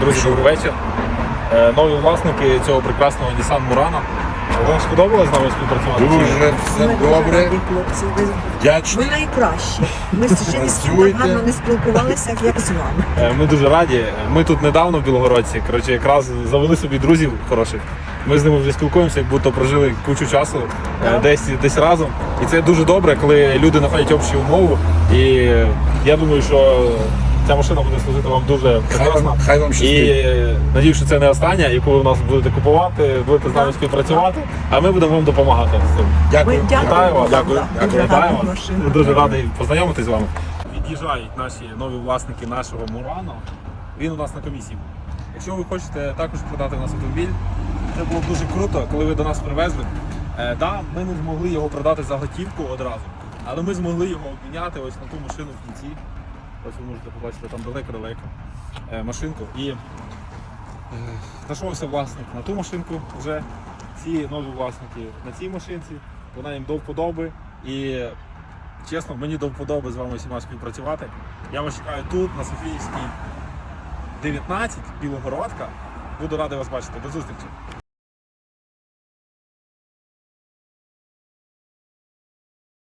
Друзі, добрий вечір. Е, Нові власники цього прекрасного Nissan Murano. Вам сподобалось з нами співпрацювати? Дуже все Ми добре, хлопці. Ви, найкращі. Ми так гарно не спілкувалися, як з вами. Е, Ми дуже раді. Ми тут недавно в Білогородці. Коротше, якраз завели собі друзів хороших. Ми з ними вже спілкуємося, як будто прожили кучу часу е, десь, десь разом. І це дуже добре, коли люди знаходять общу умову. І я думаю, що ця машина буде служити вам дуже прекрасно. хай вам І щастить. е, надію, що це не остання, яку ви у нас будете купувати, будете з нами співпрацювати, а ми будемо вам допомагати з цим. Дякую. Вітаю вас, дякую. дуже Вітаю вас. Дуже радий познайомитись з вами. Від'їжджають наші нові власники нашого Мурано. Він у нас на комісії. Якщо ви хочете також продати у нас автомобіль, це було б дуже круто, коли ви до нас привезли. Е, да, ми не змогли його продати за готівку одразу, але ми змогли його обміняти ось на ту машину в кінці. Ось ви можете побачити там далеко-далеко е, машинку. І е, знайшовся власник на ту машинку вже. Ці нові власники на цій машинці. Вона їм до вподоби. І чесно, мені до вподоби з вами всіма співпрацювати. Я вас чекаю тут, на Софіївській 19, Білогородка. Буду радий вас бачити. До зустрічі!